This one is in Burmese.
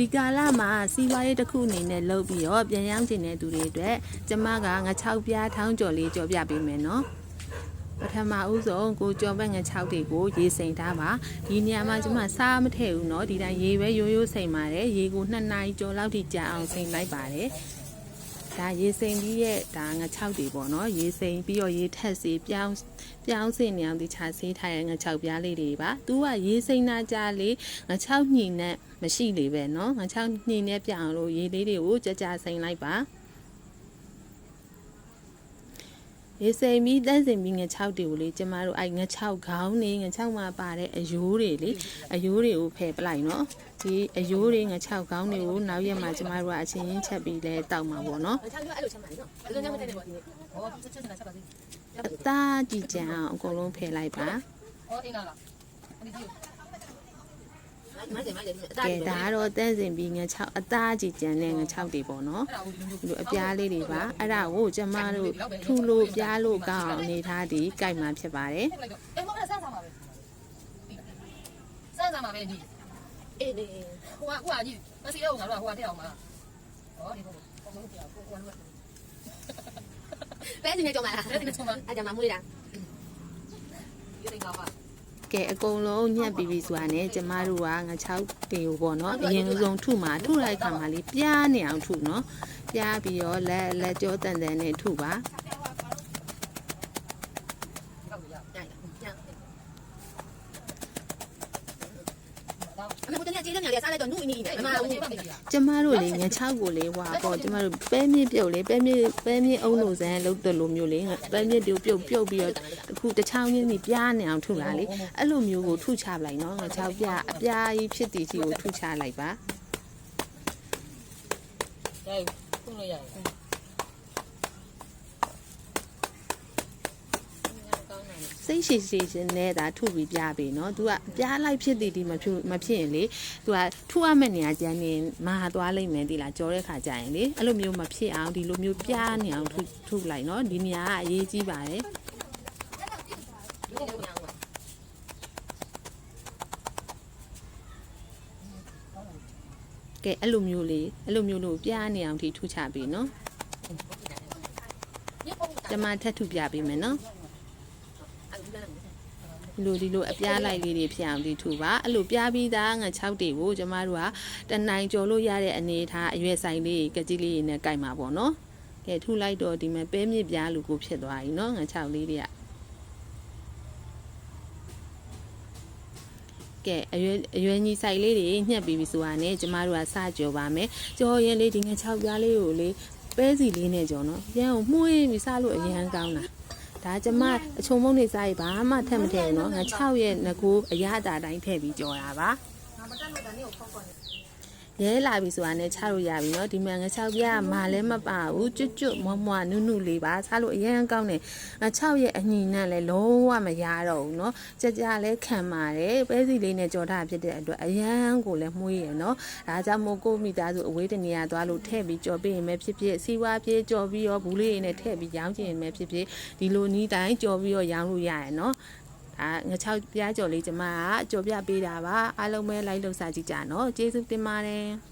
ဒီကာလမှာစီးပွားရေးတစ်ခုအနေနဲ့လုပ်ပြီးတော့ပြန်ရောက်ကျင်တဲ့သူတွေအတွက်ကျမကငချောက်ပြားထောင်းကြော်လေးကြော်ပြပေးမယ်နော်ပထမဦးဆုံးကိုကြော်ပဲငချောက်တွေကိုရေစိမ်ထားပါဒီနေရာမှာကျမစားမထည့်ဘူးเนาะဒီတိုင်းရေပဲရိုးရိုးစိမ်ပါတယ်ရေကို2နာရီကျော်လောက်ထိကြာအောင်စိမ်လိုက်ပါတယ် ဒါရေစိမ်ပြီးရဲ့ဒါငချောက်တွေပေါ့နော်ရေစိမ်ပြီးတော့ရေထက်စေပြောင်းပြောင်းစင်နေအောင်ဒီချာဆေးထားရဲ့ငချောက်ပြားလေးတွေပါသူကရေစိမ်နာကြလေငချောက်ညင်နဲ့မရှိလေပဲနော်ငချောက်ညင်နဲ့ပြောင်းလို့ရေလေးတွေကိုကြကြစိမ်လိုက်ပါ ရေစိမ်ပြီးတန်းစင်ပြီးငချောက်တွေကိုလေကျမတို့အဲ့ငချောက်ခေါင်းနေငချောက်မှာပါတဲ့အယိုးတွေလေအယိုးတွေကိုဖယ်ပလိုက်နော်ဒီအယိုးတွေငချောက်ခေါင်းတွေကိုနောက်ရက်မှာကျမတို့ကအချင်းချင်းချက်ပြီးလဲတောက်မှာပေါ့နော်ချောင်းပြောအဲ့လိုချက်မှန်နော်ဘယ်လိုညမတဲ့တယ်ပေါ့ဒီနေ့ဟောချက်ချက်ချက်ပါစေအသားကြည်ကြံအောင်အကုန်လုံးဖယ်လိုက်ပါဟောအင်းလာလားဒီ ကြည့်မိုက်တယ်မိုက်တယ်အတားကဲကြီးဒါကတော့တန်းစင်ပြီးငချောက်အသားကြည်ကြံတဲ့ငချောက်တွေပေါ့နော်အဲ့ဒါကိုဒီလိုဒီလိုအပြားလေးတွေပါအဲ့ဒါကိုကျမတို့ထူလို့ပြားလို့ကောင်းအောင်အနေထားဒီကြိုက်မှာဖြစ်ပါတယ်ထည့်လိုက်တော့အေးမဟုတ်လားစမ်းစားပါပဲစမ်းစားပါပဲဒီအေးလေဟိုကဟိုကကြီးမစီတော့ငါတို့ကဟိုကထည့်အောင်မလားဟောဒီဘုံဘုံပြောကိုကိုကလည်းပဲစီနေကြမှာလားအဲ့ဒီချုံမအဲ့ကြမှာမွေးတာဒီနေကောပါ ကဲအကုန်လုံးညှက်ပြီးပြီဆိုတာနဲ့ကျမတို့ကငချောက်တွေကိုပေါ့နော်အရင်ဆုံးထုမှာထုလိုက်ခါမှာလေးပြားနေအောင်ထုနော်ပြားပြီးတော့လက်လက်ကြောတန်တန်နဲ့ထုပါ ကောက်ရ ညညည တော့ အမေကတည်းကကြေးတဲ့ညာလေးစားလိုက်တော့နုအင်းကြီးနဲ့အအမမအဦးုံးပါပြီလားကျမတို့လေငချောက်ကိုလေဟွာပေါ့ကျမတို့ပဲမြင့်ပြုတ်လေပဲမြင့်ပဲမြင့်အုံလို့ဇန်လုတ်တယ်လို့မျိုးလေပဲမြင့်တူပြုတ်ပြုတ်ပြီးတော့အခုတစ်ချောင်းချင်းစီပြားနေအောင်ထုလာလေအဲ့လိုမျိုးကိုထုချပလိုက်နော်ငချောက်ပြားအပြားကြီးဖြစ်တည်စီကိုထုချလိုက်ပါရိုက်ခုလို့ရိုက်ကောင်းတယ် စိတ်ရှိရှိရှင်နဲ့ဒါထုပြီးပြပေးနော် तू ကအပြားလိုက်ဖြစ်တည်ဒီမဖြစ်မဖြစ်ရင်လေ तू ကထုရမယ့်နေရာကျန်နေမဟာသွားလိမ့်မယ်ဒီလားကြောတဲ့ခါကျရင်လေအဲ့လိုမျိုးမဖြစ်အောင်ဒီလိုမျိုးပြနေအောင်ထုထုလိုက်နော်ဒီနေရာကအရေးကြီးပါတယ်ကဲအဲ့လိုမျိုးလေးအဲ့လိုမျိုးလို့ပြနေအောင်ထိထူချပေးနော်ကျမထပ်ထူပြပေးမယ်နော် ဒီလည်းဒီလိုဒီလိုအပြားလိုက်လေးတွေဖြစ်အောင်ဒီထုပါအဲ့လိုပြားပြီးသားငါ6တွေကိုကျမတို့ကတနိုင်ကြော်လို့ရတဲ့အနေထားအရွယ်ဆိုင်လေးကကြီးလေးတွေနဲ့ကြိုက်မှာပေါ့နော်ကဲထုလိုက်တော့ဒီမှာပဲမြစ်ပြားလူကိုဖြစ်သွားပြီနော်ငါ6လေးတွေကကဲအရွယ်အရွယ်ညီဆိုင်လေးတွေညှက်ပြီးပြီဆိုတာနဲ့ကျမတို့ကစကြော်ပါမယ်ကြော်ရင်လေးဒီငါ6ပြားလေးကိုလေပဲစီလေးနဲ့ကြော်နော်ပြန်ကိုမှုေးပြီးစလို့အရန်ကောင်းတာ ဒါကျမအချုံမုံနေစားရဘာမှထက်မထည့်ဘူးနော်ငါ6ရက်ငကိုအရသာတိုင်းထည့်ပြီးကြော်တာပါငါမတက်လို့ဒါနေ့ကိုဖောက်ပါနဲ့ ရဲလာပြီဆိုတာနဲ့ချလို့ရပြီเนาะဒီမှာငါ6ပြားမာလည်းမပါဘူးကျွတ်ကျွတ်မွမွနုနုလေးပါစားလို့အရန်ကောင်းတယ်ငါ6ရဲ့အညီနဲ့လည်းလုံးဝမရတော့ဘူးเนาะကြကြလည်းခံပါတယ်ပဲစီလေးနဲ့ကြော်ထားဖြစ်တဲ့အတွက်အရန်ကိုလည်းမှုေးရเนาะဒါကြောင့်မို့ကိုမိသားစုအဝေးတနေရာသွားလို့ထည့်ပြီးကြော်ပေးရင်ပဲဖြစ်ဖြစ်စီဝါပြေးကြော်ပြီးရောဘူးလေးတွေနဲ့ထည့်ပြီးရောင်းချင်ရင်ပဲဖြစ်ဖြစ် ဒီလိုနီးတိုင်းကြော်ပြီးတော့ရောင်းလို့ရရယ်နော်ဒါ ငချောက်ပြားကြော်လေးကျမကကြော်ပြပေးတာပါအားလုံးပဲလိုက်လို့စားကြည့်ကြနော်ကျေးဇူးတင်ပါတယ်